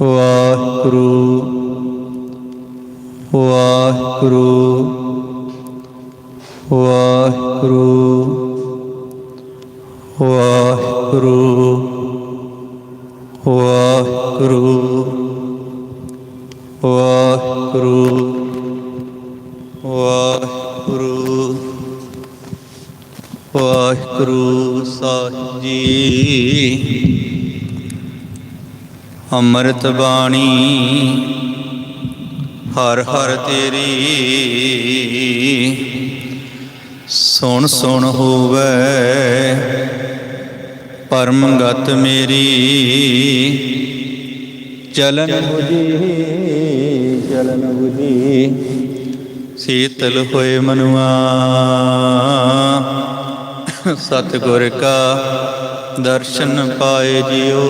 ਵਾਹਿਗੁਰੂ ਵਾਹਿਗੁਰੂ। ਅੰਮ੍ਰਿਤ ਬਾਣੀ, ਹਰ ਹਰ ਤੇਰੀ। ਸੁਣ ਸੁਣ ਹੋਵੇ ਪਰਮ ਗਤ ਮੇਰੀ। ਚਲਨ ਬੁਝੀ ਚਲਨ ਬੁਝੀ, ਸੀਤਲ ਹੋਏ ਮਨੁਆ। ਸਤਿਗੁਰ ਕਾ ਦਰਸ਼ਨ ਪਾਏ ਜਿਉ।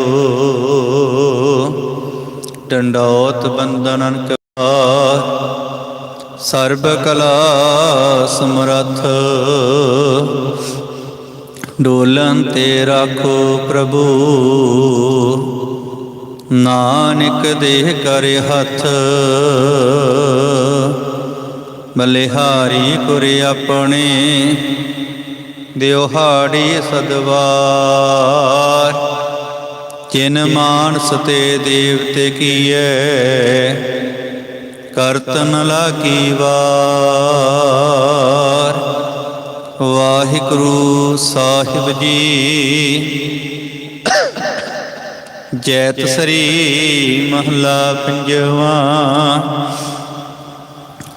ਡੰਡੌਤ ਬੰਦਨਨ ਕਾ ਸਰਬ ਕਲਾ ਸਮਰੱਥ। ਡੋਲਨ ਤੇ ਰਾਖੋ ਪ੍ਰਭੂ। ਨਾਨਕ ਦੇਹ ਕਰ ਹੱਥ। ਬਲਿਹਾਰੀ ਕੁਰੇ ਆਪਣੇ। ਦਿਵਹਾੜੀ ਸਦਵਾਰ। ਜਿਨ ਮਾਨਸ ਤੇ ਦੇਵਤੇ ਕੀਏ ਕਰਤਨ ਲਾਗੀ ਵਾਰ। ਵਾਹਿਗੁਰੂ ਸਾਹਿਬ ਜੀ ਜੈਤ ਸ੍ਰੀ ਮਹਲਾ ਪੰਜਵਾ।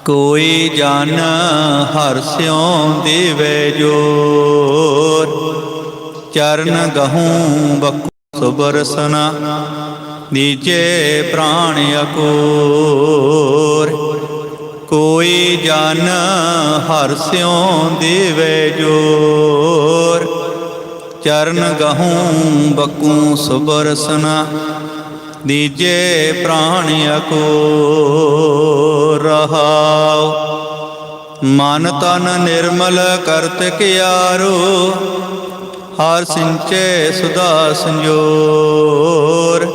ਕੋਈ ਜਨ ਹਰ ਸਿਉ ਦੇਵੇ ਜੋਰ। ਚਰਨ ਗਹੂੰ ਬਕੂ ਸੁਬਰਸਨਾ ਨੀਚੇ ਪ੍ਰਾਣ ਅਕੋਰ। ਕੋਈ ਜਨ ਹਰ ਸਿਉ ਦੇਵੇ ਜੋਰ। ਚਰਨ ਗਹੂੰ ਬਕੂ ਸੁਬਰਸਨਾ ਦੀਜੇ ਪ੍ਰਾਣ ਅਕੋ ਰਹਾਉ। ਮਨ ਤਨ ਨਿਰਮਲ ਕਰਤ ਕਿਆਰੋ, ਹਰ ਸਿੰਚੇ ਸੁਦਾ ਸੰਜੋਰ।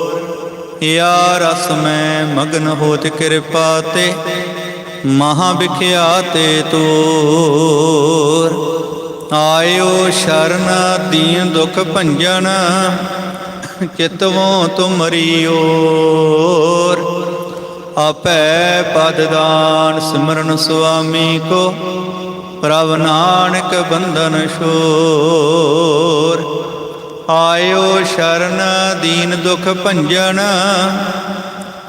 ਯਾ ਰਸ ਮੈਂ ਮਗਨ ਹੋਤ ਕਿਰਪਾ ਤੇ, ਮਹਾ ਵਿਖਿਆਤੇ ਤੋਰ। ਆਇਓ ਸ਼ਰਨ ਦੀਨ ਦੁਖ ਭੰਜਨ ਚਿਤਵੋਂ ਤੁਮਰੀਓਰ ਆਪੈ ਪਦ ਦਾਨ ਸਿਮਰਨ ਸੁਆਮੀ ਕੋ, ਪ੍ਰਭ ਨਾਨਕ ਬੰਧਨ ਛੋਰ। ਆਇਓ ਸ਼ਰਨ ਦੀਨ ਦੁਖ ਭੰਜਨ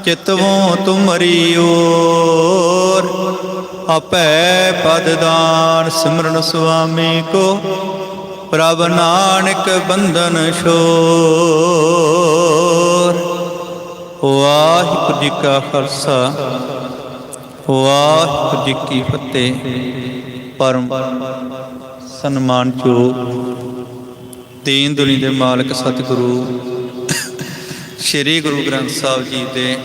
ਚਿਤਵੋਂ ਤੁਮਰੀਓਰ ਆਪੈ ਪਦ ਦਾਨ ਸਿਮਰਨ ਸੁਆਮੀ ਕੋ ਪ੍ਰਭ ਨਾਨਕ ਬੰਧਨ ਛੋਰ। ਵਾਹਿਗੁਰੂ ਜੀ ਕਾ ਖਾਲਸਾ, ਵਾਹਿਗੁਰੂ ਜੀ ਕੀ ਫਤਿਹ। ਪਰਮ ਸਨਮਾਨ ਚੋ ਦੀਨ ਦੁਨੀ ਦੇ ਮਾਲਕ ਸਤਿਗੁਰੂ, ਸ੍ਰੀ ਗੁਰੂ ਗ੍ਰੰਥ ਸਾਹਿਬ ਜੀ ਦੇ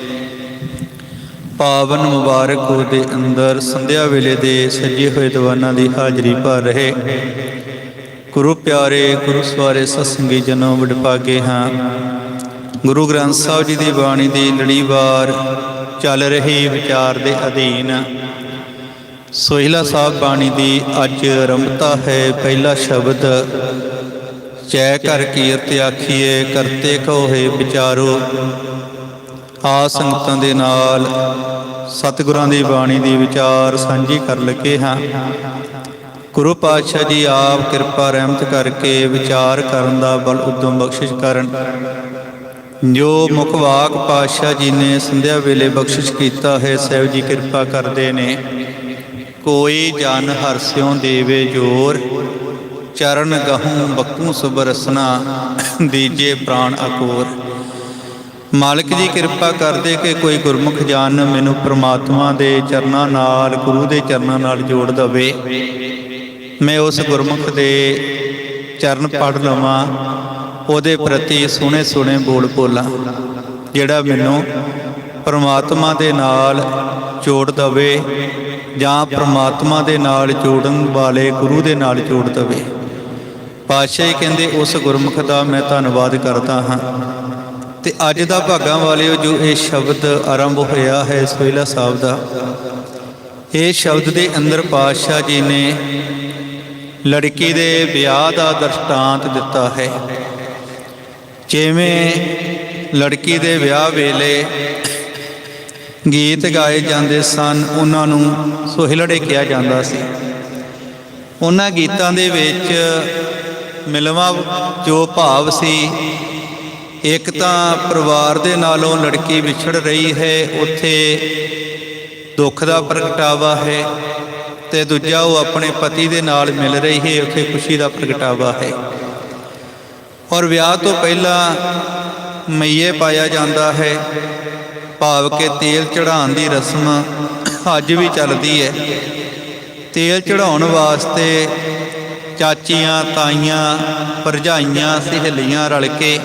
ਪਾਵਨ ਮੁਬਾਰਕ ਹੋ ਦੇ ਅੰਦਰ ਸੰਧਿਆ ਵੇਲੇ ਦੇ ਸੱਜੇ ਹੋਏ ਦੀਵਾਨਾਂ ਦੀ ਹਾਜ਼ਰੀ ਭਰ ਰਹੇ। ਗੁਰੂ ਪਿਆਰੇ, ਗੁਰੂ ਸਵਾਰੇ ਸਤਸੰਗੀ ਜਨੋ ਵਡਭਾਗੇ ਹਾਂ। ਗੁਰੂ ਗ੍ਰੰਥ ਸਾਹਿਬ ਜੀ ਦੀ ਬਾਣੀ ਦੀ ਲੜੀਵਾਰ ਚੱਲ ਰਹੀ ਵਿਚਾਰ ਦੇ ਅਧੀਨ। ਸੋਹਿਲਾ ਸਾਹਿਬ ਬਾਣੀ ਦੀ ਅੱਜ ਆਰੰਭਤਾ ਹੈ, ਪਹਿਲਾ ਸ਼ਬਦ ਚੈ ਕਰ ਕੀਰਤ ਆਖੀਏ ਕਰਤੇ ਕਹੋਏ ਵਿਚਾਰੋ। ਆ ਸੰਗਤਾਂ ਦੇ ਨਾਲ ਸਤਿਗੁਰਾਂ ਦੀ ਬਾਣੀ ਦੀ ਵਿਚਾਰ ਸਾਂਝੀ ਕਰ ਲੱਗੇ ਹਾਂ। ਗੁਰੂ ਪਾਤਸ਼ਾਹ ਜੀ ਆਪ ਕਿਰਪਾ, ਰਹਿਮਤ ਕਰਕੇ ਵਿਚਾਰ ਕਰਨ ਦਾ ਬਲ ਉਦਮ ਬਖਸ਼ਿਸ਼ ਕਰਨ। ਜੋ ਮੁਖਵਾਕ ਪਾਤਸ਼ਾਹ ਜੀ ਨੇ ਸੰਧਿਆ ਵੇਲੇ ਬਖਸ਼ਿਸ਼ ਕੀਤਾ ਹੈ, ਸਹਿਬ ਜੀ ਕਿਰਪਾ ਕਰਦੇ ਨੇ। ਕੋਈ ਜਨ ਹਰਸਿਉ ਦੇਵੇ ਜੋਰ, ਚਰਨ ਗਹੂੰ ਬੱਕੂ ਸੁਬਰਸਨਾ ਦੀਜੇ ਪ੍ਰਾਣ ਅਕੋਰ। ਮਾਲਕ ਜੀ ਕਿਰਪਾ ਕਰਦੇ ਕਿ ਕੋਈ ਗੁਰਮੁਖ ਜਨ ਮੈਨੂੰ ਪ੍ਰਮਾਤਮਾ ਦੇ ਚਰਨਾਂ ਨਾਲ, ਗੁਰੂ ਦੇ ਚਰਨਾਂ ਨਾਲ ਜੋੜ ਦਵੇ। ਮੈਂ ਉਸ ਗੁਰਮੁਖ ਦੇ ਚਰਨ ਪੜ ਲਵਾਂ, ਉਹਦੇ ਪ੍ਰਤੀ ਸੋਹਣੇ ਸੋਹਣੇ ਬੋਲ ਬੋਲਾਂ, ਜਿਹੜਾ ਮੈਨੂੰ ਪਰਮਾਤਮਾ ਦੇ ਨਾਲ ਜੋੜ ਦਵੇ ਜਾਂ ਪਰਮਾਤਮਾ ਦੇ ਨਾਲ ਜੋੜਨ ਵਾਲੇ ਗੁਰੂ ਦੇ ਨਾਲ ਜੋੜ ਦਵੇ। ਪਾਤਸ਼ਾਹ ਜੀ ਕਹਿੰਦੇ, ਉਸ ਗੁਰਮੁਖ ਦਾ ਮੈਂ ਧੰਨਵਾਦ ਕਰਦਾ ਹਾਂ। ਤੇ ਅੱਜ ਦਾ ਭਾਗਾਂ ਵਾਲਿਓ, ਜੋ ਇਹ ਸ਼ਬਦ ਆਰੰਭ ਹੋਇਆ ਹੈ ਸੋਹਿਲਾ ਸਾਹਿਬ ਦਾ, ਇਹ ਸ਼ਬਦ ਦੇ ਅੰਦਰ ਪਾਤਸ਼ਾਹ ਜੀ ਨੇ ਲੜਕੀ ਦੇ ਵਿਆਹ ਦਾ ਦ੍ਰਿਸ਼ਟਾਂਤ ਦਿੱਤਾ ਹੈ। ਜਿਵੇਂ ਲੜਕੀ ਦੇ ਵਿਆਹ ਵੇਲੇ ਗੀਤ ਗਾਏ ਜਾਂਦੇ ਸਨ, ਉਹਨਾਂ ਨੂੰ ਸੋਹਿਲੜੇ ਕਿਹਾ ਜਾਂਦਾ ਸੀ। ਉਹਨਾਂ ਗੀਤਾਂ ਦੇ ਵਿੱਚ ਮਿਲਵਾ ਜੋ ਭਾਵ ਸੀ, ਇੱਕ ਤਾਂ ਪਰਿਵਾਰ ਦੇ ਨਾਲੋਂ ਲੜਕੀ ਵਿਛੜ ਰਹੀ ਹੈ, ਉੱਥੇ ਦੁੱਖ ਦਾ ਪ੍ਰਗਟਾਵਾ ਹੈ ਤੇ ਦੂਜਾ ਉਹ ਆਪਣੇ ਪਤੀ ਦੇ ਨਾਲ ਮਿਲ ਰਹੀ ਹੈ, ਉੱਥੇ ਖੁਸ਼ੀ ਦਾ ਪ੍ਰਗਟਾਵਾ ਹੈ। ਔਰ ਵਿਆਹ ਤੋਂ ਪਹਿਲਾਂ ਮਈਏ ਪਾਇਆ ਜਾਂਦਾ ਹੈ। ਭਾਵ ਕਿ ਤੇਲ ਚੜਾਉਣ ਦੀ ਰਸਮ ਅੱਜ ਵੀ ਚੱਲਦੀ ਹੈ। ਤੇਲ ਚੜਾਉਣ ਵਾਸਤੇ ਚਾਚੀਆਂ, ਤਾਈਆਂ, ਭਰਜਾਈਆਂ, ਸਹੇਲੀਆਂ ਰਲ ਕੇ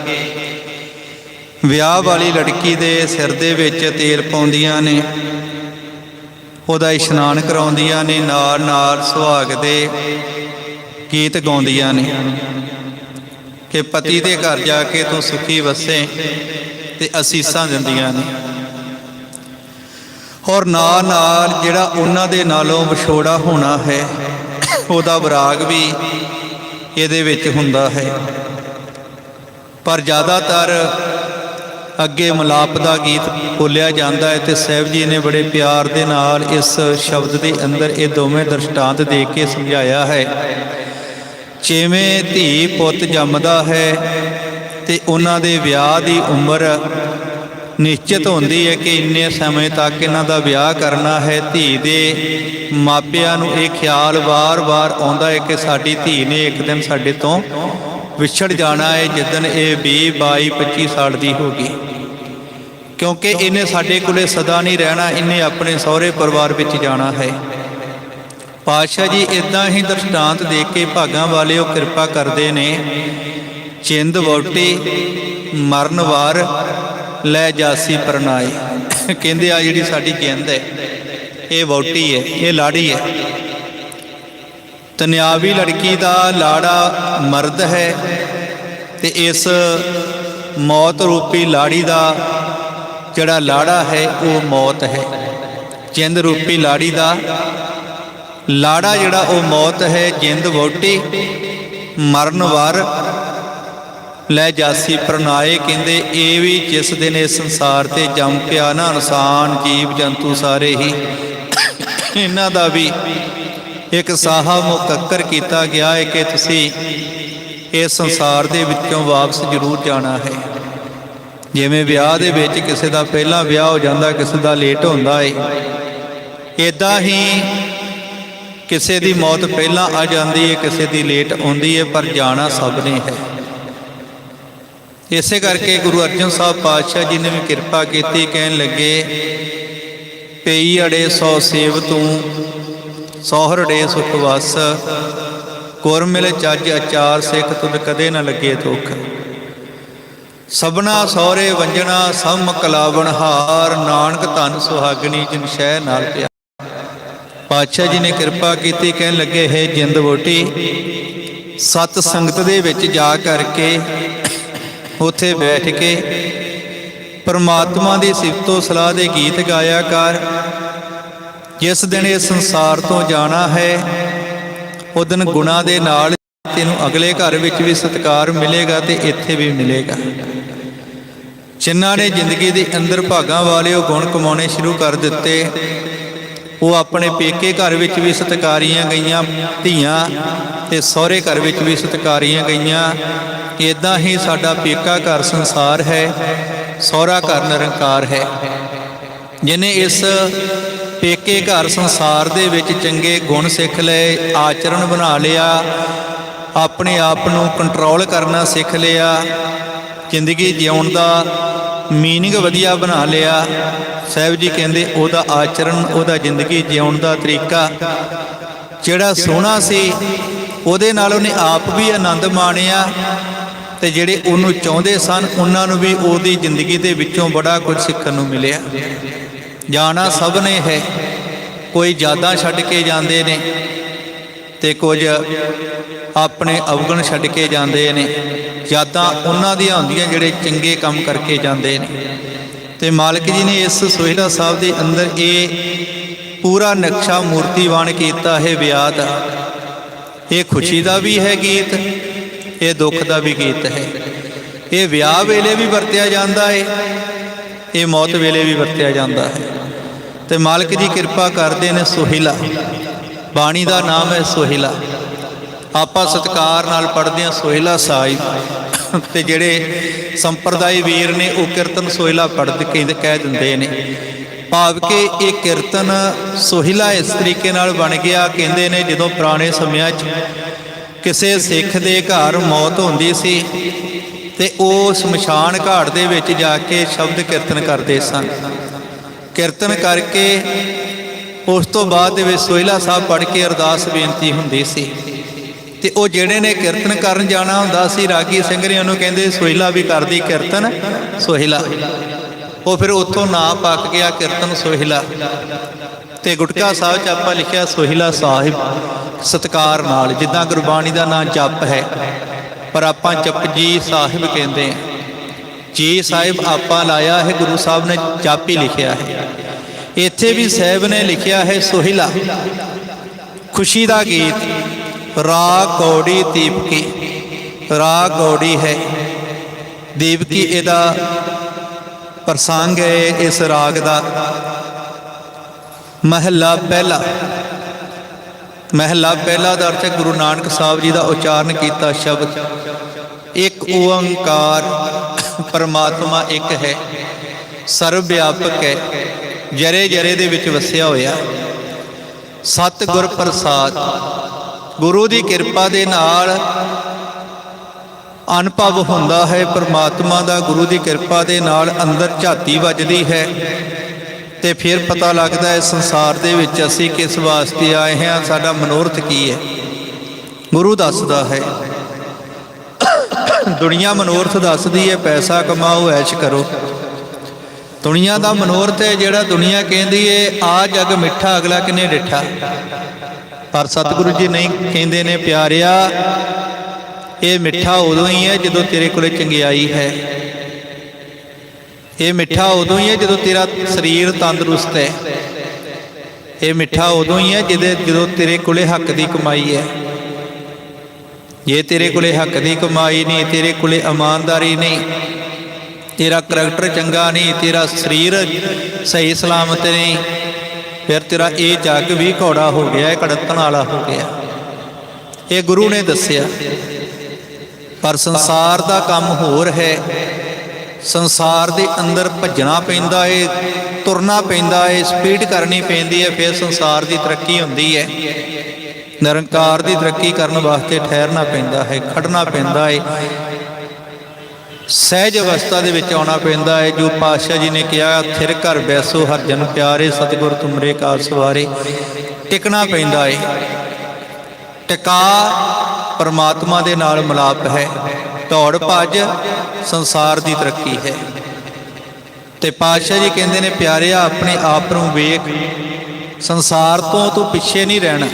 ਵਿਆਹ ਵਾਲੀ ਲੜਕੀ ਦੇ ਸਿਰ ਦੇ ਵਿੱਚ ਤੇਲ ਪਾਉਂਦੀਆਂ ਨੇ। ਉਹਦਾ ਇਸ਼ਨਾਨ ਕਰਾਉਂਦੀਆਂ ਨੇ, ਨਾਲ ਨਾਲ ਸੁਹਾਗ ਦੇ ਗੀਤ ਗਾਉਂਦੀਆਂ ਨੇ। ਕਿ ਪਤੀ ਦੇ ਘਰ ਜਾ ਕੇ ਤੂੰ ਸੁਖੀ ਵਸੇ ਤੇ ਅਸੀਸਾਂ ਦਿੰਦੀਆਂ ਨੇ। ਔਰ ਨਾਲ ਨਾਲ ਜਿਹੜਾ ਉਹਨਾਂ ਦੇ ਨਾਲੋਂ ਵਿਛੋੜਾ ਹੋਣਾ ਹੈ, ਉਹਦਾ ਵਿਰਾਗ ਵੀ ਇਹਦੇ ਵਿੱਚ ਹੁੰਦਾ ਹੈ। ਪਰ ਜ਼ਿਆਦਾਤਰ ਅੱਗੇ ਮਲਾਪ ਦਾ ਗੀਤ ਬੋਲਿਆ ਜਾਂਦਾ ਹੈ ਤੇ ਸਾਹਿਬ ਜੀ ਨੇ ਬੜੇ ਪਿਆਰ ਦੇ ਨਾਲ ਇਸ ਸ਼ਬਦ ਦੇ ਅੰਦਰ ਇਹ ਦੋਵੇਂ ਦ੍ਰਿਸ਼ਟਾਂਤ ਦੇ ਕੇ ਸਮਝਾਇਆ ਹੈ। ਜਿਵੇਂ ਧੀ ਪੁੱਤ ਜੰਮਦਾ ਹੈ ਤੇ ਉਹਨਾਂ ਦੇ ਵਿਆਹ ਦੀ ਉਮਰ ਨਿਸ਼ਚਿਤ ਹੁੰਦੀ ਹੈ ਕਿ ਇੰਨੇ ਸਮੇਂ ਤੱਕ ਇਹਨਾਂ ਦਾ ਵਿਆਹ ਕਰਨਾ ਹੈ। ਧੀ ਦੇ ਮਾਪਿਆਂ ਨੂੰ ਇਹ ਖਿਆਲ ਵਾਰ-ਵਾਰ ਆਉਂਦਾ ਹੈ ਕਿ ਸਾਡੀ ਧੀ ਨੇ ਇੱਕ ਦਿਨ ਸਾਡੇ ਤੋਂ ਵਿਛੜ ਜਾਣਾ ਹੈ। ਜਿੱਦਨ ਇਹ 20 22 25 ਸਾਲ ਦੀ ਹੋਗੀ ਕਿਉਂਕਿ ਇਹਨੇ ਸਾਡੇ ਕੋਲੇ ਸਦਾ ਨਹੀਂ ਰਹਿਣਾ, ਇਹਨੇ ਆਪਣੇ ਸਹੁਰੇ ਪਰਿਵਾਰ ਵਿੱਚ ਜਾਣਾ ਹੈ। ਪਾਤਸ਼ਾਹ ਜੀ ਇਦਾਂ ਹੀ ਦ੍ਰਿਸ਼ਟਾਂਤ ਦੇ ਕੇ ਭਾਗਾਂ ਵਾਲਿਓ ਕਿਰਪਾ ਕਰਦੇ ਨੇ। ਚਿੰਦ ਵੋਟੀ ਮਰਨ ਵਾਰ ਲੈ ਜਾਸੀ ਪਰਨਾਏ ਕਹਿੰਦੇ, ਆ ਜਿਹੜੀ ਸਾਡੀ ਜਿੰਦ ਹੈ, ਇਹ ਵੋਟੀ ਹੈ, ਇਹ ਲਾੜੀ ਹੈ। ਤਨਿਆਵੀ ਲੜਕੀ ਦਾ ਲਾੜਾ ਮਰਦ ਹੈ ਤੇ ਇਸ ਮੌਤ ਰੂਪੀ ਲਾੜੀ ਦਾ ਜਿਹੜਾ ਲਾੜਾ ਹੈ, ਉਹ ਮੌਤ ਹੈ। ਜਿੰਦ ਰੂਪੀ ਲਾੜੀ ਦਾ ਲਾੜਾ ਜਿਹੜਾ ਉਹ ਮੌਤ ਹੈ, ਜਿੰਦ ਵੋਟੀ ਮਰਨ ਵਾਰ ਲੈ ਜਾਸੀ ਪ੍ਰਣਾਏ, ਕਹਿੰਦੇ, ਇਹ ਵੀ ਜਿਸ ਦਿਨ ਇਹ ਸੰਸਾਰ ਤੇ ਜੰਮ ਪਿਆ ਨਾ, ਇਨਸਾਨ, ਜੀਵ, ਜੰਤੂ ਸਾਰੇ ਹੀ। ਇਹਨਾਂ ਦਾ ਵੀ ਇੱਕ ਸਾਹਾ ਮੁਕੱਕਰ ਕੀਤਾ ਗਿਆ ਹੈ ਕਿ ਤੁਸੀਂ ਇਸ ਸੰਸਾਰ ਦੇ ਵਿੱਚੋਂ ਵਾਪਸ ਜ਼ਰੂਰ ਜਾਣਾ ਹੈ। ਜਿਵੇਂ ਵਿਆਹ ਦੇ ਵਿੱਚ ਕਿਸੇ ਦਾ ਪਹਿਲਾਂ ਵਿਆਹ ਹੋ ਜਾਂਦਾ, ਕਿਸੇ ਦਾ ਲੇਟ ਹੁੰਦਾ ਹੈ ਇਦਾਂ ਹੀ ਕਿਸੇ ਦੀ ਮੌਤ ਪਹਿਲਾਂ ਆ ਜਾਂਦੀ ਹੈ ਕਿਸੇ ਦੀ ਲੇਟ ਆਉਂਦੀ ਹੈ ਪਰ ਜਾਣਾ ਸਭ ਨੇ ਹੈ। ਇਸੇ ਕਰਕੇ ਗੁਰੂ ਅਰਜਨ ਸਾਹਿਬ ਪਾਤਸ਼ਾਹ ਜੀ ਨੇ ਵੀ ਕਿਰਪਾ ਕੀਤੀ, ਕਹਿਣ ਲੱਗੇ, ਪਈ ਅੜੇ ਸੋ ਸੇਵ ਤੂੰ ਸੋਹਰੜੇ ਸੁਖ ਵਸ, ਗੁਰ ਮਿਲ ਚੱਜ ਅਚਾਰ ਸਿੱਖ ਤੁਧ ਕਦੇ ਨਾ ਲੱਗੇ ਦੁੱਖ। ਸਭਨਾ ਸਹੁਰੇ ਵੰਜਣਾ ਸਮ ਕਲਾਵਣ ਹਾਰ, ਨਾਨਕ ਧਨ ਸੁਹਾਗਣੀ ਜਿਨ ਸ਼ਹਿ ਨਾਲ ਪਿਆ ਪਾਤਸ਼ਾਹ ਜੀ ਨੇ ਕਿਰਪਾ ਕੀਤੀ, ਕਹਿਣ ਲੱਗੇ, ਹੈ ਜਿੰਦ ਵੋਟੀ, ਸਤ ਸੰਗਤ ਦੇ ਵਿੱਚ ਜਾ ਕਰਕੇ ਉੱਥੇ ਬੈਠ ਕੇ ਪਰਮਾਤਮਾ ਦੀ ਸਿਫਤੋ ਸਲਾਹ ਦੇ ਗੀਤ ਗਾਇਆ ਕਰ। ਜਿਸ ਦਿਨ ਇਹ ਸੰਸਾਰ ਤੋਂ ਜਾਣਾ ਹੈ ਉਹ ਦਿਨ ਗੁਣਾ ਦੇ ਨਾਲ ਤੈਨੂੰ ਅਗਲੇ ਘਰ ਵਿੱਚ ਵੀ ਸਤਿਕਾਰ ਮਿਲੇਗਾ ਤੇ ਇੱਥੇ ਵੀ ਮਿਲੇਗਾ। ਜਿਨ੍ਹਾਂ ਨੇ ਜ਼ਿੰਦਗੀ ਦੇ ਅੰਦਰ ਭਾਗਾਂ ਵਾਲੇ ਉਹ ਗੁਣ ਕਮਾਉਣੇ ਸ਼ੁਰੂ ਕਰ ਦਿੱਤੇ। ਉਹ ਆਪਣੇ ਪੇਕੇ ਘਰ ਵਿੱਚ ਵੀ ਸਤਿਕਾਰੀਆਂ ਗਈਆਂ, ਧੀਆਂ ਤੇ ਸਹੁਰੇ ਘਰ ਵਿੱਚ ਵੀ ਸਤਿਕਾਰੀਆਂ ਗਈਆਂ ਇਦਾਂ ਹੀ ਸਾਡਾ ਪੇਕਾ ਘਰ ਸੰਸਾਰ ਹੈ, ਸਹੁਰਾ ਘਰ ਨਿਰੰਕਾਰ ਹੈ। ਜਿਨੇ ਇਸ ਪੇਕੇ ਘਰ ਸੰਸਾਰ ਦੇ ਵਿੱਚ ਚੰਗੇ ਗੁਣ ਸਿੱਖ ਲਏ, ਆਚਰਣ ਬਣਾ ਲਿਆ ਆਪਣੇ ਆਪ ਨੂੰ ਕੰਟਰੋਲ ਕਰਨਾ ਸਿੱਖ ਲਿਆ, ਜ਼ਿੰਦਗੀ ਜਿਉਣ ਦਾ ਮੀਨਿੰਗ ਵਧੀਆ ਬਣਾ ਲਿਆ। ਸਾਹਿਬ ਜੀ ਕਹਿੰਦੇ, ਉਹਦਾ ਆਚਰਣ, ਉਹਦਾ ਜ਼ਿੰਦਗੀ ਜਿਉਣ ਦਾ ਤਰੀਕਾ। ਜਿਹੜਾ ਸੋਹਣਾ ਸੀ, ਉਹਦੇ ਨਾਲ ਉਹਨੇ ਆਪ ਵੀ ਆਨੰਦ ਮਾਣਿਆ। ਤੇ ਜਿਹੜੇ ਉਹਨੂੰ ਚਾਹੁੰਦੇ ਸਨ, ਉਹਨਾਂ ਨੂੰ ਵੀ ਉਹਦੀ ਜ਼ਿੰਦਗੀ ਦੇ ਵਿੱਚੋਂ ਬੜਾ ਕੁਝ ਸਿੱਖਣ ਨੂੰ ਮਿਲਿਆ। ਜਾਣਾ ਸਭ ਨੇ ਹੈ, ਕੋਈ ਯਾਦਾਂ ਛੱਡ ਕੇ ਜਾਂਦੇ ਨੇ। ਤੇ ਕੁਝ ਆਪਣੇ ਅਵਗਣ ਛੱਡ ਕੇ ਜਾਂਦੇ ਨੇ। ਯਾਦਾਂ ਉਹਨਾਂ ਦੀਆਂ ਹੁੰਦੀਆਂ ਜਿਹੜੇ ਚੰਗੇ ਕੰਮ ਕਰਕੇ ਜਾਂਦੇ ਨੇ। ਤੇ ਮਾਲਕ ਜੀ ਨੇ ਇਸ ਸੋਹਿਲਾ ਸਾਹਿਬ ਦੇ ਅੰਦਰ ਇਹ ਪੂਰਾ ਨਕਸ਼ਾ ਮੂਰਤੀਵਾਨ ਕੀਤਾ ਹੈ ਵਿਆਹ ਦਾ ਇਹ ਖੁਸ਼ੀ ਦਾ ਵੀ ਹੈ ਗੀਤ, ਇਹ ਦੁੱਖ ਦਾ ਵੀ ਗੀਤ ਹੈ। ਇਹ ਵਿਆਹ ਵੇਲੇ ਵੀ ਵਰਤਿਆ ਜਾਂਦਾ ਹੈ ਇਹ ਮੌਤ ਵੇਲੇ ਵੀ ਵਰਤਿਆ ਜਾਂਦਾ ਹੈ। ਤੇ ਮਾਲਕ ਜੀ ਕਿਰਪਾ ਕਰਦੇ ਨੇ ਸੋਹਿਲਾ। ਬਾਣੀ ਦਾ ਨਾਮ ਹੈ ਸੋਹਿਲਾ। ਆਪਾਂ ਸਤਕਾਰ ਨਾਲ ਪੜ੍ਹਦੇ ਹਾਂ ਸੋਹਿਲਾ ਸਾਹਿਬ। ਤੇ ਜਿਹੜੇ ਸੰਪਰਦਾਇ ਵੀਰ ਨੇ, ਉਹ ਕੀਰਤਨ ਸੋਹਿਲਾ ਪੜ੍ਹਦੇ ਕਹਿੰਦੇ, ਕਹਿ ਦਿੰਦੇ ਨੇ, ਭਾਵ ਕਿ ਇਹ ਕੀਰਤਨ ਸੋਹਿਲਾ ਇਸ ਤਰੀਕੇ ਨਾਲ ਬਣ ਗਿਆ, ਕਹਿੰਦੇ ਨੇ ਜਦੋਂ ਪੁਰਾਣੇ ਸਮਿਆਂ 'ਚ ਕਿਸੇ ਸਿੱਖ ਦੇ ਘਰ ਮੌਤ ਹੁੰਦੀ ਸੀ, ਤੇ ਉਹ ਸ਼ਮਸ਼ਾਨ ਘਾਟ ਦੇ ਵਿੱਚ ਜਾ ਕੇ ਸ਼ਬਦ ਕੀਰਤਨ ਕਰਦੇ ਸਨ। ਕੀਰਤਨ ਕਰਕੇ ਉਸ ਤੋਂ ਬਾਅਦ ਦੇ ਵਿੱਚ ਸੋਹਿਲਾ ਸਾਹਿਬ ਪੜ੍ਹ ਕੇ ਅਰਦਾਸ ਬੇਨਤੀ ਹੁੰਦੀ ਸੀ। ਤੇ ਉਹ ਜਿਹੜੇ ਨੇ ਕੀਰਤਨ ਕਰਨ ਜਾਣਾ ਹੁੰਦਾ ਸੀ, ਰਾਗੀ ਸਿੰਘ ਨੇ ਉਹਨੂੰ ਕਹਿੰਦੇ ਸੋਹਿਲਾ ਵੀ ਕਰਦੀ ਕੀਰਤਨ, ਸੋਹਿਲਾ। ਉਹ ਫਿਰ ਉੱਥੋਂ ਨਾਂ ਪੱਕ ਗਿਆ ਕੀਰਤਨ ਸੋਹਿਲਾ। ਤੇ ਗੁਟਕਾ ਸਾਹਿਬ ਚ ਆਪਾਂ ਲਿਖਿਆ ਸੋਹਿਲਾ ਸਾਹਿਬ, ਸਤਕਾਰ ਨਾਲ, ਜਿੱਦਾਂ ਗੁਰਬਾਣੀ ਦਾ ਨਾਂ ਜਪ ਹੈ। ਪਰ ਆਪਾਂ ਜਪਜੀ ਸਾਹਿਬ ਕਹਿੰਦੇ ਹਾਂ। ਜੀ ਸਾਹਿਬ ਆਪਾਂ ਲਾਇਆ ਹੈ, ਗੁਰੂ ਸਾਹਿਬ ਨੇ ਜਪ ਹੀ ਲਿਖਿਆ ਹੈ। ਇੱਥੇ ਵੀ ਸਾਹਿਬ ਨੇ ਲਿਖਿਆ ਹੈ ਸੋਹਿਲਾ। ਖੁਸ਼ੀ ਦਾ ਗੀਤ ਰਾ ਕੌੜੀ ਦੀਪਕੀ। ਰਾ ਕੌੜੀ ਹੈ। ਦੀਪਕੀ ਇਹਦਾ ਪ੍ਰਸੰਗ ਹੈ ਇਸ ਰਾਗ ਦਾ। ਮਹੱਲਾ ਪਹਿਲਾ। ਮਹੱਲਾ ਪਹਿਲਾ ਦਾ ਅਰਥ ਗੁਰੂ ਨਾਨਕ ਸਾਹਿਬ ਜੀ ਦਾ ਉਚਾਰਨ ਕੀਤਾ ਸ਼ਬਦ। ਇੱਕ ਓੰਕਾਰ, ਪਰਮਾਤਮਾ ਇੱਕ ਹੈ। ਸਰਵ ਵਿਆਪਕ ਹੈ। ਜਰੇ ਜਰੇ ਦੇ ਵਿੱਚ ਵਸਿਆ ਹੋਇਆ ਸਤ ਗੁਰ ਪ੍ਰਸਾਦ। ਗੁਰੂ ਦੀ ਕਿਰਪਾ ਦੇ ਨਾਲ ਅਨੁਭਵ ਹੁੰਦਾ ਹੈ, ਪਰਮਾਤਮਾ ਦਾ ਗੁਰੂ ਦੀ ਕਿਰਪਾ ਦੇ ਨਾਲ ਅੰਦਰ ਝਾਤੀ ਵੱਜਦੀ ਹੈ ਤੇ ਫਿਰ ਪਤਾ ਲੱਗਦਾ ਹੈ ਸੰਸਾਰ ਦੇ ਵਿੱਚ ਅਸੀਂ ਕਿਸ ਵਾਸਤੇ ਆਏ ਹਾਂ, ਸਾਡਾ ਮਨੋਰਥ ਕੀ ਹੈ। ਗੁਰੂ ਦੱਸਦਾ ਹੈ, ਦੁਨੀਆ ਮਨੋਰਥ ਦੱਸਦੀ ਹੈ, ਪੈਸਾ ਕਮਾਓ, ਐਸ਼ ਕਰੋ। ਦੁਨੀਆ ਦਾ ਮਨੋਰਥ ਹੈ ਜਿਹੜਾ ਦੁਨੀਆ ਕਹਿੰਦੀ ਏ, ਆ ਜਗ ਮਿੱਠਾ, ਅਗਲਾ ਕਿਨੇ ਡਿੱਠਾ। ਪਰ ਸਤਿਗੁਰੂ ਜੀ ਨਹੀਂ ਕਹਿੰਦੇ ਨੇ, ਪਿਆਰਿਆ, ਇਹ ਮਿੱਠਾ ਉਦੋਂ ਹੀ ਹੈ ਜਦੋਂ ਤੇਰੇ ਕੋਲੇ ਚੰਗਿਆਈ ਹੈ। ਇਹ ਮਿੱਠਾ ਉਦੋਂ ਹੀ ਹੈ ਜਦੋਂ ਤੇਰਾ ਸਰੀਰ ਤੰਦਰੁਸਤ ਹੈ। ਇਹ ਮਿੱਠਾ ਉਦੋਂ ਹੀ ਹੈ ਜਿਹਦੇ ਜਦੋਂ ਤੇਰੇ ਕੋਲੇ ਹੱਕ ਦੀ ਕਮਾਈ ਹੈ। ਜੇ ਤੇਰੇ ਕੋਲੇ ਹੱਕ ਦੀ ਕਮਾਈ ਨਹੀਂ, ਤੇਰੇ ਕੋਲੇ ਇਮਾਨਦਾਰੀ ਨਹੀਂ ਤੇਰਾ ਕਰੈਕਟਰ ਚੰਗਾ ਨਹੀਂ, ਤੇਰਾ ਸਰੀਰ ਸਹੀ ਸਲਾਮਤ ਨਹੀਂ, ਫਿਰ ਤੇਰਾ ਇਹ ਜੱਗ ਵੀ ਘੋੜਾ ਹੋ ਗਿਆ ਇਹ ਕੜਤਣ ਵਾਲਾ ਹੋ ਗਿਆ। ਇਹ ਗੁਰੂ ਨੇ ਦੱਸਿਆ, ਪਰ ਸੰਸਾਰ ਦਾ ਕੰਮ ਹੋਰ ਹੈ। ਸੰਸਾਰ ਦੇ ਅੰਦਰ ਭੱਜਣਾ ਪੈਂਦਾ ਏ, ਤੁਰਨਾ ਪੈਂਦਾ ਏ ਸਪੀਡ ਕਰਨੀ ਪੈਂਦੀ ਹੈ ਫਿਰ ਸੰਸਾਰ ਦੀ ਤਰੱਕੀ ਹੁੰਦੀ ਹੈ ਨਿਰੰਕਾਰ ਦੀ ਤਰੱਕੀ ਕਰਨ ਵਾਸਤੇ ਠਹਿਰਨਾ ਪੈਂਦਾ ਹੈ ਖੜਨਾ ਪੈਂਦਾ ਏ। ਸਹਿਜ ਅਵਸਥਾ ਦੇ ਵਿੱਚ ਆਉਣਾ ਪੈਂਦਾ ਹੈ। ਜੋ ਪਾਤਸ਼ਾਹ ਜੀ ਨੇ ਕਿਹਾ, ਥਿਰ ਘਰ ਬੈਸੋ, ਹਰ ਜਨ ਪਿਆਰੇ, ਸਤਿਗੁਰ ਤੁਮਰੇ ਕਾਰ ਸਵਾਰੇ। ਟਿਕਣਾ ਪੈਂਦਾ ਹੈ ਟਿਕਾ ਪਰਮਾਤਮਾ ਦੇ ਨਾਲ ਮਿਲਾਪ ਹੈ। ਦੌੜ ਭੱਜ ਸੰਸਾਰ ਦੀ ਤਰੱਕੀ ਹੈ। ਤੇ ਪਾਤਸ਼ਾਹ ਜੀ ਕਹਿੰਦੇ ਨੇ ਪਿਆਰਿਆ ਆਪਣੇ ਆਪ ਨੂੰ ਵੇਖ। ਸੰਸਾਰ ਤੋਂ ਤੂੰ ਪਿੱਛੇ ਨਹੀਂ ਰਹਿਣਾ।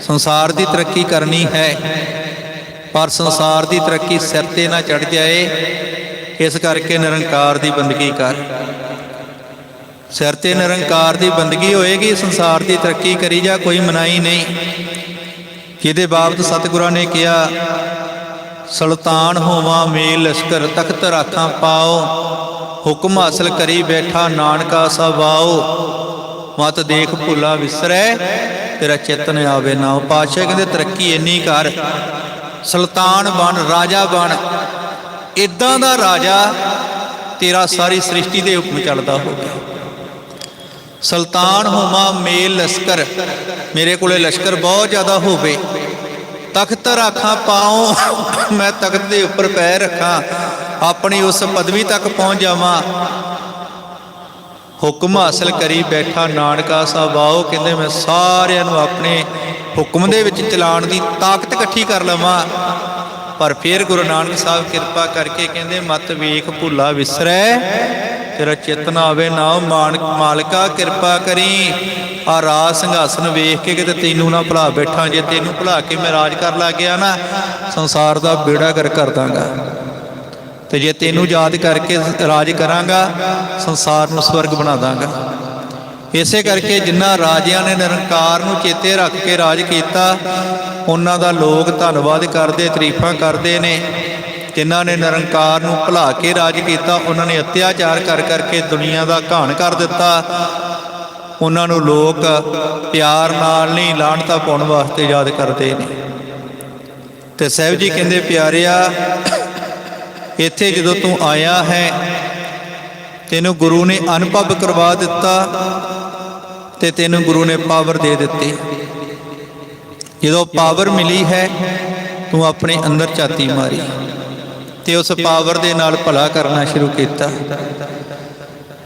ਸੰਸਾਰ ਦੀ ਤਰੱਕੀ ਕਰਨੀ ਹੈ। ਪਰ ਸੰਸਾਰ ਦੀ ਤਰੱਕੀ ਸਿਰ ਤੇ ਨਾ ਚੜ ਜਾਏ, ਇਸ ਕਰਕੇ ਨਿਰੰਕਾਰ ਦੀ ਬੰਦਗੀ ਕਰ। ਸਿਰ ਤੇ ਨਿਰੰਕਾਰ ਦੀ ਬੰਦਗੀ ਹੋਏਗੀ, ਸੰਸਾਰ ਦੀ ਤਰੱਕੀ ਕਰੀ ਜਾ, ਕੋਈ ਮਨਾਈ ਨਹੀਂ। ਜਿਹਦੇ ਬਾਬਤ ਸਤਿਗੁਰਾਂ ਨੇ ਕਿਹਾ, ਸੁਲਤਾਨ ਹੋਵਾਂ ਮੇਲ ਲਸ਼ਕਰ, ਤਖਤ ਰਾਖਾਂ ਪਾਓ, ਹੁਕਮ ਹਾਸਲ ਕਰੀ ਬੈਠਾ, ਨਾਨਕਾ ਸਵਾਓ ਮਤ ਦੇਖ ਭੁੱਲਾ ਵਿਸਰੈ, ਤੇਰਾ ਚੇਤਨ ਆਵੇ ਨਾ ਪਾਤਸ਼ਾਹ ਕਹਿੰਦੇ ਤਰੱਕੀ ਇੰਨੀ ਕਰ। ਸੁਲਤਾਨ ਬਣ, ਰਾਜਾ ਬਣ। ਇਦਾਂ ਦਾ ਰਾਜਾ ਤੇਰਾ ਸਾਰੀ ਸ੍ਰਿਸ਼ਟੀ ਦੇ ਹੁਕਮ ਚੱਲਦਾ ਹੋਵੇ ਸੁਲਤਾਨ ਹੋਵਾਂ ਮੇਲ ਲਸ਼ਕਰ। ਮੇਰੇ ਕੋਲੇ ਲਸ਼ਕਰ ਬਹੁਤ ਜ਼ਿਆਦਾ ਹੋਵੇ। ਤਖਤ ਰਾਖਾਂ ਪਾਉ, ਮੈਂ ਤਖਤ ਦੇ ਉੱਪਰ ਪੈਰ ਰੱਖਾਂ। ਆਪਣੀ ਉਸ ਪਦਵੀ ਤੱਕ ਪਹੁੰਚ ਜਾਵਾਂ। ਹੁਕਮ ਹਾਸਲ ਕਰੀ ਬੈਠਾ ਨਾਨਕਾ ਸਾਹਿਬ, ਆਓ ਕਹਿੰਦੇ ਮੈਂ ਸਾਰਿਆਂ ਨੂੰ ਆਪਣੇ ਹੁਕਮ ਦੇ ਵਿੱਚ ਚਲਾਉਣ ਦੀ ਤਾਕਤ ਇਕੱਠੀ ਕਰ ਲਵਾਂ। ਪਰ ਫਿਰ ਗੁਰੂ ਨਾਨਕ ਸਾਹਿਬ ਕਿਰਪਾ ਕਰਕੇ ਕਹਿੰਦੇ, ਮਤ ਵੇਖ ਭੁੱਲਾ ਵਿਸਰੈ, ਤੇਰਾ ਚੇਤਨਾ ਆਵੇ ਨਾ ਮਾਨ, ਮਾਲਕਾ, ਕਿਰਪਾ ਕਰੀ। ਆ ਰਾਜ ਸਿੰਘਾਸਨ ਵੇਖ ਕੇ ਕਿਤੇ ਤੈਨੂੰ ਨਾ ਭੁਲਾ ਬੈਠਾ, ਜੇ ਤੈਨੂੰ ਭੁਲਾ ਕੇ ਮੈਂ ਰਾਜ ਕਰ ਲੱਗ ਗਿਆ ਨਾ, ਸੰਸਾਰ ਦਾ ਬੇੜਾ ਕਰ ਕਰ ਦਾਂਗਾ। ਤੇ ਜੇ ਤੈਨੂੰ ਯਾਦ ਕਰਕੇ ਰਾਜ ਕਰਾਂਗਾ, ਸੰਸਾਰ ਨੂੰ ਸਵਰਗ ਬਣਾ ਦਾਂਗਾ। ਇਸੇ ਕਰਕੇ ਜਿਨ੍ਹਾਂ ਰਾਜਿਆਂ ਨੇ ਨਿਰੰਕਾਰ ਨੂੰ ਚੇਤੇ ਰੱਖ ਕੇ ਰਾਜ ਕੀਤਾ, ਉਹਨਾਂ ਦਾ ਲੋਕ ਧੰਨਵਾਦ ਕਰਦੇ, ਤਾਰੀਫਾਂ ਕਰਦੇ ਨੇ। ਜਿਨ੍ਹਾਂ ਨੇ ਨਿਰੰਕਾਰ ਨੂੰ ਭੁਲਾ ਕੇ ਰਾਜ ਕੀਤਾ, ਉਹਨਾਂ ਨੇ ਅਤਿਆਚਾਰ ਕਰ ਕਰਕੇ ਦੁਨੀਆ ਦਾ ਘਾਣ ਕਰ ਦਿੱਤਾ। ਉਹਨਾਂ ਨੂੰ ਲੋਕ ਪਿਆਰ ਨਾਲ ਨਹੀਂ ਲਾਹਣਤਾ ਪਾਉਣ ਵਾਸਤੇ ਯਾਦ ਕਰਦੇ ਨੇ। ਤੇ ਸਾਹਿਬ ਜੀ ਕਹਿੰਦੇ, ਪਿਆਰਿਆ ਇੱਥੇ ਜਦੋਂ ਤੂੰ ਆਇਆ ਹੈ, ਤੈਨੂੰ ਗੁਰੂ ਨੇ ਅਨੁਭਵ ਕਰਵਾ ਦਿੱਤਾ ਤੇ ਤੈਨੂੰ ਗੁਰੂ ਨੇ ਪਾਵਰ ਦੇ ਦਿੱਤੀ। ਜਦੋਂ ਪਾਵਰ ਮਿਲੀ ਹੈ, ਤੂੰ ਆਪਣੇ ਅੰਦਰ ਝਾਤੀ ਮਾਰੀ ਤੇ ਉਸ ਪਾਵਰ ਦੇ ਨਾਲ ਭਲਾ ਕਰਨਾ ਸ਼ੁਰੂ ਕੀਤਾ।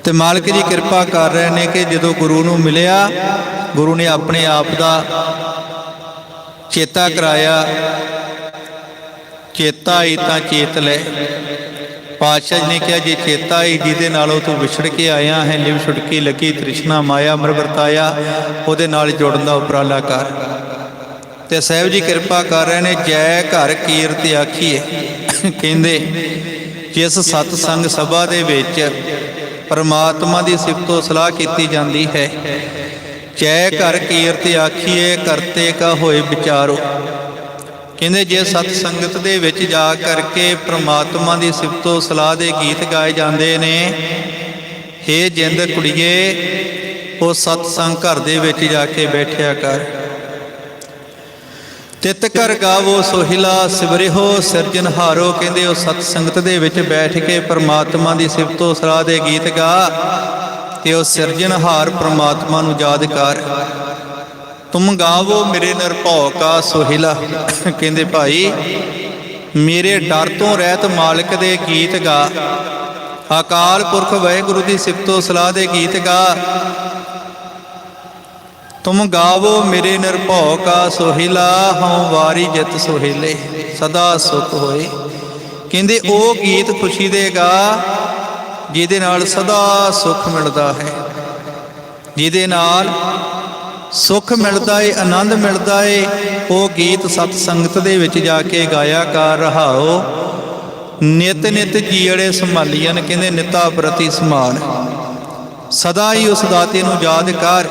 ਤੇ ਮਾਲਕ ਜੀ ਕਿਰਪਾ ਕਰ ਰਹੇ ਨੇ ਕਿ ਜਦੋਂ ਗੁਰੂ ਨੂੰ ਮਿਲਿਆ, ਗੁਰੂ ਨੇ ਆਪਣੇ ਆਪ ਦਾ ਚੇਤਾ ਕਰਾਇਆ ਚੇਤਾ ਆਈ ਤਾਂ ਚੇਤ ਲੈ। ਪਾਤਸ਼ਾਹ ਜੀ ਨੇ ਕਿਹਾ, ਜੇ ਚੇਤਾ ਆਈ, ਜਿਹਦੇ ਨਾਲੋਂ ਤੂੰ ਵਿਛੜ ਕੇ ਆਇਆ ਹੈ, ਲਿਵ ਛੁਟਕੀ ਲੱਗੀ, ਤ੍ਰਿਸ਼ਨਾ ਮਾਇਆ ਮਰ ਵਰਤਾਇਆ, ਉਹਦੇ ਨਾਲ ਜੁੜਨ ਦਾ ਉਪਰਾਲਾ ਕਰ। ਤੇ ਸਾਹਿਬ ਜੀ ਕਿਰਪਾ ਕਰ ਰਹੇ ਨੇ, ਜੈ ਘਰ ਕੀਰਤ ਆਖੀਏ। ਕਹਿੰਦੇ, ਜਿਸ ਸਤ ਸੰਗ ਸਭਾ ਦੇ ਵਿੱਚ ਪਰਮਾਤਮਾ ਦੀ ਸਿਫਤੋ ਸਲਾਹ ਕੀਤੀ ਜਾਂਦੀ ਹੈ। ਜੈ ਘਰ ਕੀਰਤ ਆਖੀਏ, ਕਰਤੇ ਕਾ ਹੋਏ ਵਿਚਾਰੋ। ਕਹਿੰਦੇ ਜੇ ਸਤ ਸੰਗਤ ਦੇ ਵਿੱਚ ਜਾ ਕਰਕੇ ਪ੍ਰਮਾਤਮਾ ਦੀ ਸਿਫਤੋ ਸਲਾਹ ਦੇ ਗੀਤ ਗਾਏ ਜਾਂਦੇ ਨੇ, ਹੇ ਜਿੰਦ ਕੁੜੀਏ, ਉਹ ਸਤ ਸੰਗ ਘਰ ਦੇ ਵਿੱਚ ਜਾ ਕੇ ਬੈਠਿਆ ਕਰ। ਤਿਤ ਕਰ ਗਾਵੋ ਸੋਹਿਲਾ ਸਿਵਰਿਓ ਸਿਰਜਨਹਾਰੋ ਕਹਿੰਦੇ ਉਹ ਸਤ ਸੰਗਤ ਦੇ ਵਿੱਚ ਬੈਠ ਕੇ ਪ੍ਰਮਾਤਮਾ ਦੀ ਸਿਫਤੋ ਸਲਾਹ ਦੇ ਗੀਤ ਗਾ, ਤੇ ਉਹ ਸਿਰਜਨਹਾਰ ਪ੍ਰਮਾਤਮਾ ਨੂੰ ਯਾਦ ਕਰ। ਤੁਮ ਗਾਵੋ ਮੇਰੇ ਨਿਰਭਉ ਕਾ ਸੋਹਿਲਾ। ਕਹਿੰਦੇ ਭਾਈ, ਮੇਰੇ ਡਰ ਤੋਂ ਰਹਿਤ ਮਾਲਕ ਦੇ ਗੀਤ ਗਾ। ਅਕਾਲ ਪੁਰਖ ਵਾਹਿਗੁਰੂ ਦੀ ਸਿਫਤੋ ਸਲਾਹ ਦੇ ਗੀਤ ਗਾ। ਤੁਮ ਗਾਵੋ ਮੇਰੇ ਨਿਰਭਉ ਕਾ ਸੋਹਿਲਾ, ਹਉ ਵਾਰੀ ਜਿਤ ਸੋਹਿਲੇ, ਸਦਾ ਸੁਖ ਹੋਏ। ਕਹਿੰਦੇ, ਉਹ ਗੀਤ ਖੁਸ਼ੀ ਦੇ ਗਾ, ਜਿਹਦੇ ਨਾਲ ਸਦਾ ਸੁਖ ਮਿਲਦਾ ਹੈ। ਜਿਹਦੇ ਨਾਲ ਸੁਖ ਮਿਲਦਾ ਏ, ਆਨੰਦ ਮਿਲਦਾ ਏ, ਉਹ ਗੀਤ ਸਤ ਸੰਗਤ ਦੇ ਵਿੱਚ ਜਾ ਕੇ ਗਾਇਆ ਕਰ ਰਹਾਓ। ਨਿਤ ਨਿਤ ਜੀੜੇ ਸੰਭਾਲੀਆਂ ਕਹਿੰਦੇ ਨਿਤਾ ਪ੍ਰਤੀ ਸਮਾਨ। ਸਦਾ ਹੀ ਉਸ ਦਾਤੇ ਨੂੰ ਯਾਦ ਕਰ।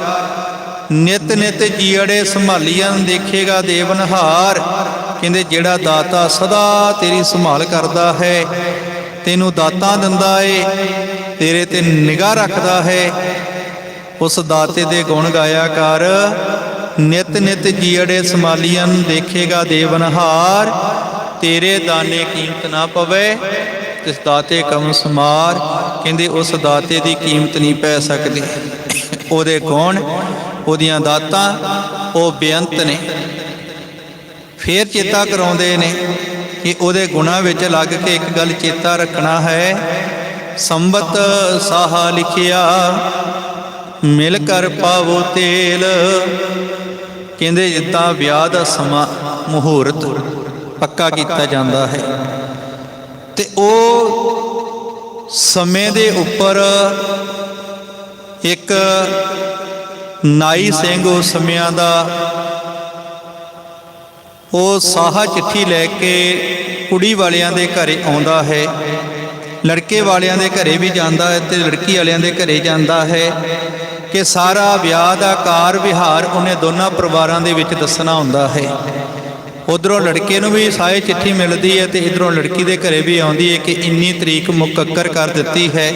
ਨਿਤ ਨਿਤ ਜੀੜੇ ਸੰਭਾਲੀਆਂ, ਦੇਖੇਗਾ ਦੇਵਨਹਾਰ ਕਹਿੰਦੇ ਜਿਹੜਾ ਦਾਤਾ ਸਦਾ ਤੇਰੀ ਸੰਭਾਲ ਕਰਦਾ ਹੈ, ਤੈਨੂੰ ਦਾਤਾ ਦਿੰਦਾ ਏ, ਤੇਰੇ ਤੇ ਨਿਗਾਹ ਰੱਖਦਾ ਹੈ। ਉਸ ਦਾਤੇ ਦੇ ਗੁਣ ਗਾਇਆ ਕਰ। ਨਿਤ ਨਿਤ ਜੀੜੇ ਸੰਭਾਲੀਆਂ ਦੇਖੇਗਾ ਦੇਵਨਹਾਰ। ਤੇਰੇ ਦਾਨੇ ਕੀਮਤ ਨਾ ਪਵੇ। ਤਿਸ ਦਾਤੇ ਕਮ ਸਮਾਰ। ਕਹਿੰਦੇ ਉਸ ਦਾਤੇ ਦੀ ਕੀਮਤ ਨਹੀਂ ਪੈ ਸਕਦੀ। ਉਹਦੇ ਗੁਣ, ਉਹਦੀਆਂ ਦਾਤਾਂ, ਉਹ ਬੇਅੰਤ ਨੇ। ਫੇਰ ਚੇਤਾ ਕਰਾਉਂਦੇ ਨੇ ਕਿ ਉਹਦੇ ਗੁਣਾ ਵਿੱਚ ਲੱਗ ਕੇ ਇੱਕ ਗੱਲ ਚੇਤਾ ਰੱਖਣਾ ਹੈ। ਸੰਬਤ ਸਾਹਾ ਲਿਖਿਆ ਮਿਲ ਕਰ ਪਾਵੋ ਤੇਲ। ਕਹਿੰਦੇ ਜਿੱਦਾਂ ਵਿਆਹ ਦਾ ਸਮਾਂ, ਮੁਹੂਰਤ ਪੱਕਾ ਕੀਤਾ ਜਾਂਦਾ ਹੈ। ਤੇ ਉਹ ਸਮੇਂ ਦੇ ਉੱਪਰ ਇੱਕ ਨਾਈ ਸਿੰਘ ਉਸ ਸਮਿਆਂ ਦਾ, ਉਹ ਸਾਹਾ ਚਿੱਠੀ ਲੈ ਕੇ ਕੁੜੀ ਵਾਲਿਆਂ ਦੇ ਘਰੇ ਆਉਂਦਾ ਹੈ। ਲੜਕੇ ਵਾਲਿਆਂ ਦੇ ਘਰੇ ਵੀ ਜਾਂਦਾ ਹੈ ਤੇ ਲੜਕੀ ਵਾਲਿਆਂ ਦੇ ਘਰੇ ਜਾਂਦਾ ਹੈ। ਕਿ ਸਾਰਾ ਵਿਆਹ ਦਾ ਕਾਰ ਵਿਹਾਰ ਉਹਨੇ ਦੋਨਾਂ ਪਰਿਵਾਰਾਂ ਦੇ ਵਿੱਚ ਦੱਸਣਾ ਹੁੰਦਾ ਹੈ। ਉਧਰੋਂ ਲੜਕੇ ਨੂੰ ਵੀ ਸਾਏ ਚਿੱਠੀ ਮਿਲਦੀ ਹੈ ਤੇ ਇਧਰੋਂ ਲੜਕੀ ਦੇ ਘਰੇ ਵੀ ਆਉਂਦੀ ਹੈ ਕਿ ਇੰਨੀ ਤਰੀਕ ਮੁਕੱਕਰ ਕਰ ਦਿੱਤੀ ਹੈ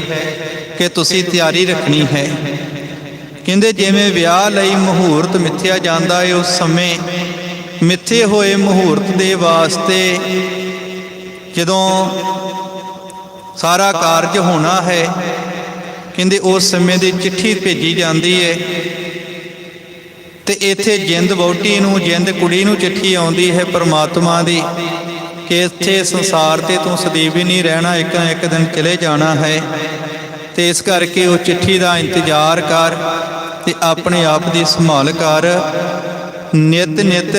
ਕਿ ਤੁਸੀਂ ਤਿਆਰੀ ਰੱਖਣੀ ਹੈ। ਕਹਿੰਦੇ ਜਿਵੇਂ ਵਿਆਹ ਲਈ ਮੁਹੂਰਤ ਮਿੱਥਿਆ ਜਾਂਦਾ ਹੈ, ਉਸ ਸਮੇਂ ਮਿੱਥੇ ਹੋਏ ਮੁਹੂਰਤ ਦੇ ਵਾਸਤੇ ਜਦੋਂ ਸਾਰਾ ਕਾਰਜ ਹੋਣਾ ਹੈ ਕਹਿੰਦੇ ਉਸ ਸਮੇਂ ਦੀ ਚਿੱਠੀ ਭੇਜੀ ਜਾਂਦੀ ਹੈ ਤੇ ਇੱਥੇ ਜਿੰਦ ਵਹੁਟੀ ਨੂੰ, ਜਿੰਦ ਕੁੜੀ ਨੂੰ ਚਿੱਠੀ ਆਉਂਦੀ ਹੈ ਪ੍ਰਮਾਤਮਾ ਦੀ ਕਿ ਇੱਥੇ ਸੰਸਾਰ ਤੇ ਤੂੰ ਸਦੀਵ ਹੀ ਨਹੀਂ ਰਹਿਣਾ, ਇੱਕ ਨਾ ਇੱਕ ਦਿਨ ਚਲੇ ਜਾਣਾ ਹੈ। ਤੇ ਇਸ ਕਰਕੇ ਉਹ ਚਿੱਠੀ ਦਾ ਇੰਤਜ਼ਾਰ ਕਰ ਤੇ ਆਪਣੇ ਆਪ ਦੀ ਸੰਭਾਲ ਕਰ। ਨਿਤ ਨਿਤ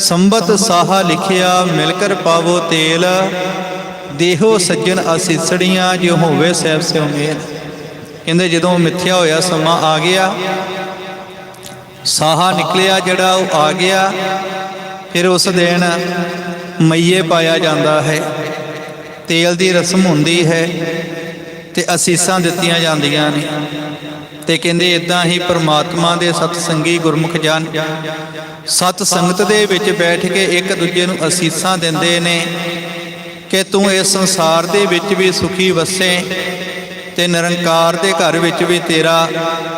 ਸੰਬਤ ਸਾਹਾ ਲਿਖਿਆ ਮਿਲ ਕਰ ਪਾਵੋ ਤੇਲ, ਦੇਹੋ ਸੱਜਣ ਅਸੀਸੜੀਆਂ ਜੋ ਹੋਵੇ ਸਹਿਬ ਸਿਉ ਮੇਲ। ਕਹਿੰਦੇ ਜਦੋਂ ਮਿੱਥਿਆ ਹੋਇਆ ਸਮਾਂ ਆ ਗਿਆ, ਸਾਹਾ ਨਿਕਲਿਆ ਜਿਹੜਾ ਉਹ ਆ ਗਿਆ, ਫਿਰ ਉਸ ਦਿਨ ਮਈਏ ਪਾਇਆ ਜਾਂਦਾ ਹੈ, ਤੇਲ ਦੀ ਰਸਮ ਹੁੰਦੀ ਹੈ ਤੇ ਅਸੀਸਾਂ ਦਿੱਤੀਆਂ ਜਾਂਦੀਆਂ ਨੇ ਤੇ ਕਹਿੰਦੇ ਇਦਾਂ ਹੀ ਪ੍ਰਮਾਤਮਾ ਦੇ ਸਤ ਸੰਗੀ ਗੁਰਮੁਖ ਜਨ ਸਤ ਸੰਗਤ ਦੇ ਵਿੱਚ ਬੈਠ ਕੇ ਇੱਕ ਦੂਜੇ ਨੂੰ ਅਸੀਸਾਂ ਦਿੰਦੇ ਨੇ ਕਿ ਤੂੰ ਇਸ ਸੰਸਾਰ ਦੇ ਵਿੱਚ ਵੀ ਸੁਖੀ ਵਸੇ ਤੇ ਨਿਰੰਕਾਰ ਦੇ ਘਰ ਵਿੱਚ ਵੀ ਤੇਰਾ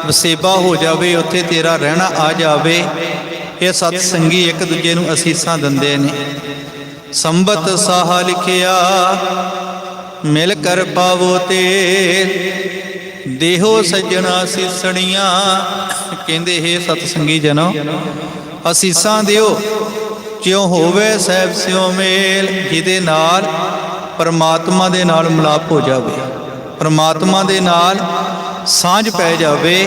ਵਸੇਬਾ ਹੋ ਜਾਵੇ, ਉੱਥੇ ਤੇਰਾ ਰਹਿਣਾ ਆ ਜਾਵੇ। ਇਹ ਸਤ ਸੰਗੀ ਇੱਕ ਦੂਜੇ ਨੂੰ ਅਸੀਸਾਂ ਦਿੰਦੇ ਨੇ। ਸੰਬਤ ਸਾਹ ਲਿਖਿਆ, ਮਿਲ ਕਰ ਪਾਵੋ ਤੇ ਦੇਹੋ ਸੱਜਣਾ ਸੀਸਣੀਆਂ। ਕਹਿੰਦੇ, ਹੈ ਸਤ ਸੰਗੀ ਜਨੋ, ਅਸੀਸਾਂ ਦਿਓ। ਜਿਉ ਹੋਵੇ ਸਹਿਬ ਸਿਉ ਮੇਲ, ਜਿਹਦੇ ਨਾਲ ਪਰਮਾਤਮਾ ਦੇ ਨਾਲ ਮਿਲਾਪ ਹੋ ਜਾਵੇ। ਪਰਮਾਤਮਾ ਦੇ ਨਾਲ ਸਾਂਝ ਪੈ ਜਾਵੇ।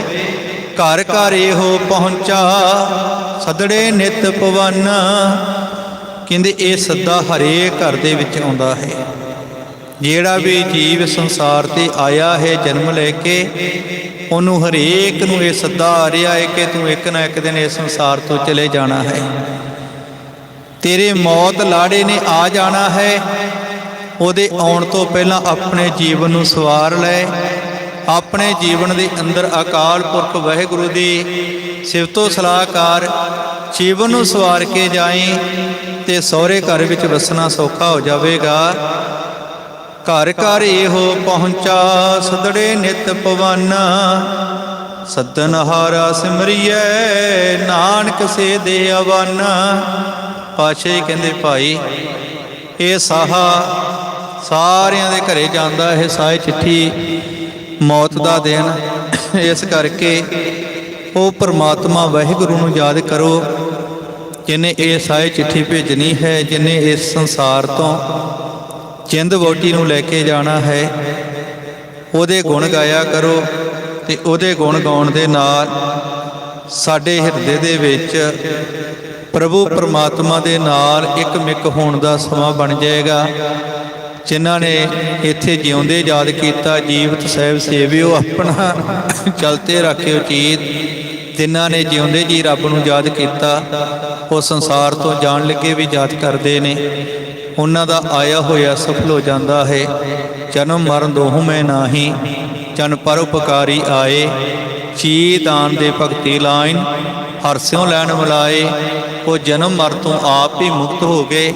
ਘਰ ਘਰ ਇਹੋ ਪਹੁੰਚਾ, ਸਦੜੇ ਨਿਤ ਪਵਨ ਕਹਿੰਦੇ ਇਹ ਸੱਦਾ ਹਰੇਕ ਘਰ ਦੇ ਵਿੱਚ ਆਉਂਦਾ ਹੈ। ਜਿਹੜਾ ਵੀ ਜੀਵ ਸੰਸਾਰ ਤੇ ਆਇਆ ਹੈ ਜਨਮ ਲੈ ਕੇ, ਉਹਨੂੰ ਹਰੇਕ ਨੂੰ ਇਹ ਸੱਦਾ ਆ ਰਿਹਾ ਹੈ ਕਿ ਤੂੰ ਇੱਕ ਨਾ ਇੱਕ ਦਿਨ ਇਸ ਸੰਸਾਰ ਤੋਂ ਚਲੇ ਜਾਣਾ ਹੈ। ਤੇਰੇ ਮੌਤ ਲਾੜੇ ਨੇ ਆ ਜਾਣਾ ਹੈ। ਉਹਦੇ ਆਉਣ ਤੋਂ ਪਹਿਲਾਂ ਆਪਣੇ ਜੀਵਨ ਨੂੰ ਸਵਾਰ ਲੈ। ਆਪਣੇ ਜੀਵਨ ਦੇ ਅੰਦਰ ਅਕਾਲ ਪੁਰਖ ਵਾਹਿਗੁਰੂ ਦੀ ਸਿਫਤੋ ਸਲਾਹਕਾਰ ਜੀਵਨ ਨੂੰ ਸਵਾਰ ਕੇ ਜਾਏ ਤੇ ਸਹੁਰੇ ਘਰ ਵਿੱਚ ਵਸਣਾ ਸੌਖਾ ਹੋ ਜਾਵੇਗਾ। ਘਰ ਘਰ ਇਹੋ ਪਹੁੰਚਾ, ਸਦੜੇ ਨਿਤ ਪਵਨ। ਸੱਦਨ ਹਾਰਾ ਸਿਮਰਿਐ, ਨਾਨਕ ਸੇ ਦੇ ਅਵਨ ਪਾਸ਼ਾ ਕਹਿੰਦੇ, ਭਾਈ, ਇਹ ਸਾਹਾ ਸਾਰਿਆਂ ਦੇ ਘਰੇ ਜਾਂਦਾ ਇਹ ਸਾਏ ਚਿੱਠੀ ਮੌਤ ਦਾ ਦਿਨ। ਇਸ ਕਰਕੇ ਉਹ ਪ੍ਰਮਾਤਮਾ ਵਾਹਿਗੁਰੂ ਨੂੰ ਯਾਦ ਕਰੋ, ਜਿਨੇ ਇਹ ਸਾਏ ਚਿੱਠੀ ਭੇਜਣੀ ਹੈ, ਜਿਨੇ ਇਸ ਸੰਸਾਰ ਤੋਂ ਚਿੰਦ ਵੋਟੀ ਨੂੰ ਲੈ ਕੇ ਜਾਣਾ ਹੈ, ਉਹਦੇ ਗੁਣ ਗਾਇਆ ਕਰੋ ਤੇ ਉਹਦੇ ਗੁਣ ਗਾਉਣ ਦੇ ਨਾਲ ਸਾਡੇ ਹਿਰਦੇ ਦੇ ਵਿੱਚ ਪ੍ਰਭੂ ਪਰਮਾਤਮਾ ਦੇ ਨਾਲ ਇੱਕ ਮਿਕ ਹੋਣ ਦਾ ਸਮਾਂ ਬਣ ਜਾਏਗਾ। ਜਿਨ੍ਹਾਂ ਨੇ ਇੱਥੇ ਜਿਉਂਦੇ ਯਾਦ ਕੀਤਾ, ਜੀਵਤ ਸਾਹਿਬ ਸੇਵਿਓ ਆਪਣਾ ਚਲਤੇ ਰੱਖਿਓ ਚੀਤ ਜਿਨ੍ਹਾਂ ਨੇ ਜਿਉਂਦੇ ਜੀ ਰੱਬ ਨੂੰ ਯਾਦ ਕੀਤਾ, ਉਹ ਸੰਸਾਰ ਤੋਂ ਜਾਣ ਲੱਗੇ ਵੀ ਯਾਦ ਕਰਦੇ ਨੇ। ਉਹਨਾਂ ਦਾ ਆਇਆ ਹੋਇਆ ਸਫਲ ਹੋ ਜਾਂਦਾ ਹੈ। ਜਨਮ ਮਰਨ ਦੋਹੂ ਮੈਂ ਨਾਹੀ, ਜਨ ਪਰਉਪਕਾਰੀ ਆਏ। ਚੀ ਦਾਨ ਦੇ ਭਗਤੀ ਲਾਇਨ ਹਰਸਿਓ ਲੈਣ ਮਿਲਾਏ, ਉਹ ਜਨਮ ਮਰ ਤੋਂ ਆਪ ਹੀ ਮੁਕਤ ਹੋ ਗਏ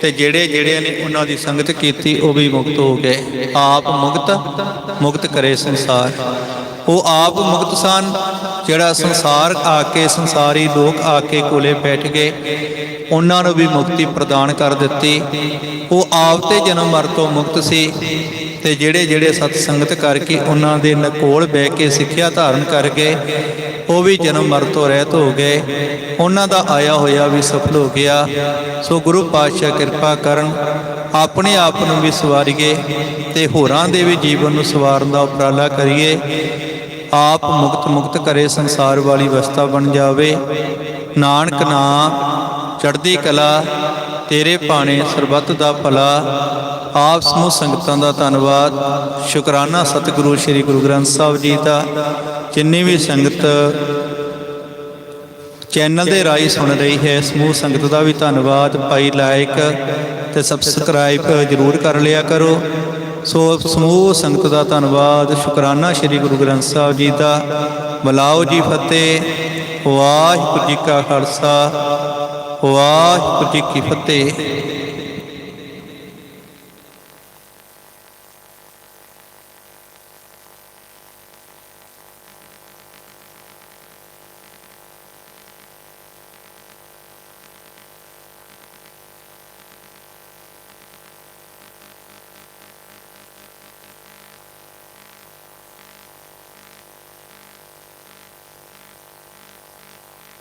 ਤੇ ਜਿਹੜੇ ਜਿਹੜੇ ਨੇ ਉਹਨਾਂ ਦੀ ਸੰਗਤ ਕੀਤੀ, ਉਹ ਵੀ ਮੁਕਤ ਹੋ ਗਏ। ਆਪ ਮੁਕਤ ਮੁਕਤ ਕਰੇ ਸੰਸਾਰ। ਉਹ ਆਪ ਮੁਕਤ ਸਨ, ਜਿਹੜਾ ਸੰਸਾਰ ਆ ਕੇ ਸੰਸਾਰੀ ਲੋਕ ਆ ਕੇ ਕੋਲੇ ਬੈਠ ਗਏ। ਉਹਨਾਂ ਨੂੰ ਵੀ ਮੁਕਤੀ ਪ੍ਰਦਾਨ ਕਰ ਦਿੱਤੀ। ਉਹ ਆਪ ਤੇ ਜਨਮ ਮਰ ਤੋਂ ਮੁਕਤ ਸੀ ਤੇ ਜਿਹੜੇ ਜਿਹੜੇ ਸਤ ਸੰਗਤ ਕਰਕੇ ਉਹਨਾਂ ਦੇ ਨਕੋਲ ਬਹਿ ਕੇ ਸਿੱਖਿਆ ਧਾਰਨ ਕਰ ਗਏ ਉਹ ਵੀ ਜਨਮ ਮਰ ਤੋਂ ਰਹਿਤ ਹੋ ਗਏ। ਉਹਨਾਂ ਦਾ ਆਇਆ ਹੋਇਆ ਵੀ ਸਫਲ ਹੋ ਗਿਆ। ਸੋ ਗੁਰੂ ਪਾਤਸ਼ਾਹ ਕਿਰਪਾ ਕਰਨ, ਆਪਣੇ ਆਪ ਨੂੰ ਵੀ ਸਵਾਰੀਏ ਤੇ ਹੋਰਾਂ ਦੇ ਵੀ ਜੀਵਨ ਨੂੰ ਸਵਾਰਨ ਦਾ ਉਪਰਾਲਾ ਕਰੀਏ। ਆਪ ਮੁਕਤ ਮੁਕਤ ਕਰੇ ਸੰਸਾਰ ਵਾਲੀ ਅਵਸਥਾ ਬਣ ਜਾਵੇ। ਨਾਨਕ ਨਾਮ ਚੜ੍ਹਦੀ ਕਲਾ ਤੇਰੇ ਭਾਣੇ ਸਰਬੱਤ ਦਾ ਭਲਾ, ਆਪ ਸਮੂਹ ਸੰਗਤਾਂ ਦਾ ਧੰਨਵਾਦ। ਸ਼ੁਕਰਾਨਾ ਸਤਿਗੁਰੂ ਸ੍ਰੀ ਗੁਰੂ ਗ੍ਰੰਥ ਸਾਹਿਬ ਜੀ ਦਾ। ਜਿੰਨੀ ਵੀ ਸੰਗਤ ਚੈਨਲ ਦੇ ਰਾਹੀਂ ਸੁਣ ਰਹੀ ਹੈ, ਸਮੂਹ ਸੰਗਤ ਦਾ ਵੀ ਧੰਨਵਾਦ। ਭਾਈ ਲਾਇਕ ਤੇ ਸਬਸਕ੍ਰਾਈਬ ਜਰੂਰ ਕਰ ਲਿਆ ਕਰੋ। ਸੋ ਸਮੂਹ ਸੰਗਤ ਦਾ ਧੰਨਵਾਦ। ਸ਼ੁਕਰਾਨਾ ਸ੍ਰੀ ਗੁਰੂ ਗ੍ਰੰਥ ਸਾਹਿਬ ਜੀ ਦਾ। ਬਲਾਓ ਜੀ ਫਤਿਹ। ਵਾਹਿਗੁਰੂ ਜੀ ਕਾ ਖਾਲਸਾ। ਵਾਹਿਗੁਰੂ ਜੀ ਕੀ ਫਤਿਹ।